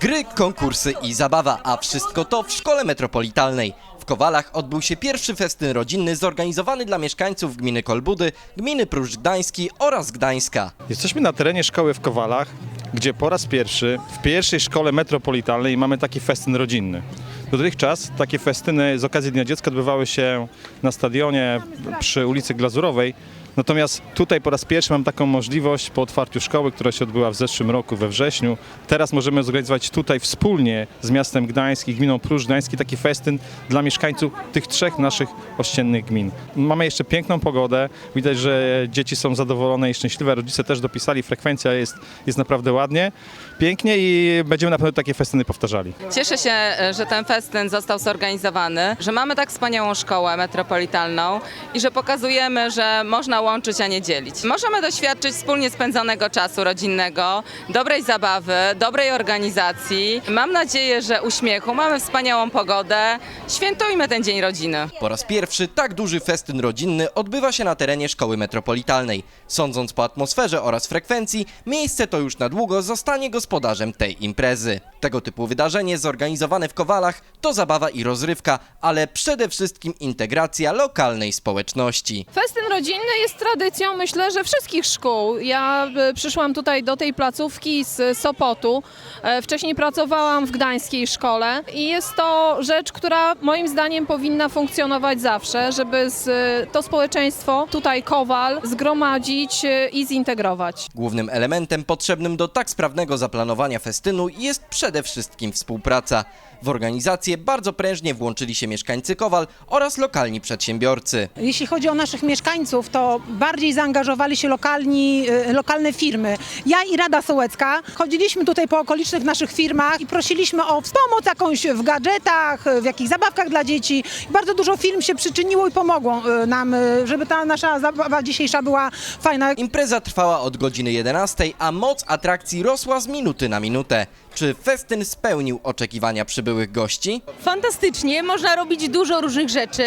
Gry, konkursy i zabawa, a wszystko to w szkole metropolitalnej. W Kowalach odbył się pierwszy festyn rodzinny zorganizowany dla mieszkańców gminy Kolbudy, gminy Pruszcz Gdański oraz Gdańska. Jesteśmy na terenie szkoły w Kowalach, gdzie po raz pierwszy w pierwszej szkole metropolitalnej mamy taki festyn rodzinny. Dotychczas takie festyny z okazji Dnia Dziecka odbywały się na stadionie przy ulicy Glazurowej. Natomiast tutaj po raz pierwszy mam taką możliwość po otwarciu szkoły, która się odbyła w zeszłym roku we wrześniu. Teraz możemy zorganizować tutaj wspólnie z miastem Gdańsk i gminą Pruszcz Gdański taki festyn dla mieszkańców tych trzech naszych ościennych gmin. Mamy jeszcze piękną pogodę. Widać, że dzieci są zadowolone i szczęśliwe. Rodzice też dopisali, frekwencja jest, jest naprawdę ładnie, pięknie i będziemy na pewno takie festyny powtarzali. Cieszę się, e, że ten festyn został zorganizowany, że mamy tak wspaniałą szkołę metropolitalną i że pokazujemy, że można łączyć, a nie dzielić. Możemy doświadczyć wspólnie spędzonego czasu rodzinnego, dobrej zabawy, dobrej organizacji. Mam nadzieję, że uśmiechu, mamy wspaniałą pogodę. Świętujmy ten Dzień Rodziny. Po raz pierwszy tak duży festyn rodzinny odbywa się na terenie szkoły metropolitalnej. Sądząc po atmosferze oraz frekwencji, miejsce to już na długo zostanie gospodarzem tej imprezy. Tego typu wydarzenie zorganizowane w Kowalach to zabawa i rozrywka, ale przede wszystkim integracja lokalnej społeczności. Festyn rodzinny jest tradycją, myślę, że wszystkich szkół. Ja e, przyszłam tutaj do tej placówki z Sopotu. E, Wcześniej pracowałam w gdańskiej szkole i jest to rzecz, która moim zdaniem powinna funkcjonować zawsze, żeby z, to społeczeństwo, tutaj Kowal, zgromadzić e, i zintegrować. Głównym elementem potrzebnym do tak sprawnego zaplanowania festynu jest przede wszystkim współpraca. W organizację bardzo prężnie włączyli się mieszkańcy Kowal oraz lokalni przedsiębiorcy. Jeśli chodzi o naszych mieszkańców, to bardziej zaangażowali się lokalni, y, lokalne firmy. Ja i Rada Sołecka chodziliśmy tutaj po okolicznych naszych firmach i prosiliśmy o pomoc jakąś w gadżetach, w jakichś zabawkach dla dzieci. Bardzo dużo firm się przyczyniło i pomogło y, nam, y, żeby ta nasza zabawa dzisiejsza była fajna. Impreza trwała od godziny 11, a moc atrakcji rosła z minuty na minutę. Czy festyn spełnił oczekiwania przybyłych gości? Fantastycznie, można robić dużo różnych rzeczy.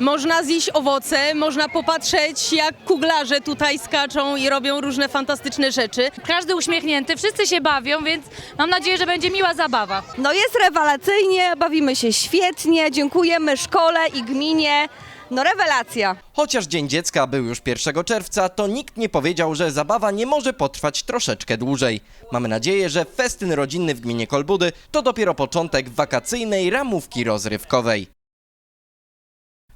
Można zjeść owoce, można popatrzeć jak kuglarze tutaj skaczą i robią różne fantastyczne rzeczy. Każdy uśmiechnięty, wszyscy się bawią, więc mam nadzieję, że będzie miła zabawa. No jest rewelacyjnie, bawimy się świetnie, dziękujemy szkole i gminie. No rewelacja. Chociaż Dzień Dziecka był już 1 czerwca, to nikt nie powiedział, że zabawa nie może potrwać troszeczkę dłużej. Mamy nadzieję, że festyn rodzinny w gminie Kolbudy to dopiero początek wakacyjnej ramówki rozrywkowej.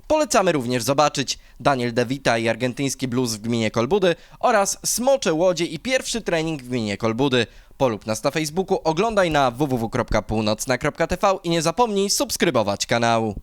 Polecamy również zobaczyć Daniel De Vita i argentyński blues w gminie Kolbudy oraz Smocze Łodzie i pierwszy trening w gminie Kolbudy. Polub nas na Facebooku, oglądaj na www.północna.tv i nie zapomnij subskrybować kanału.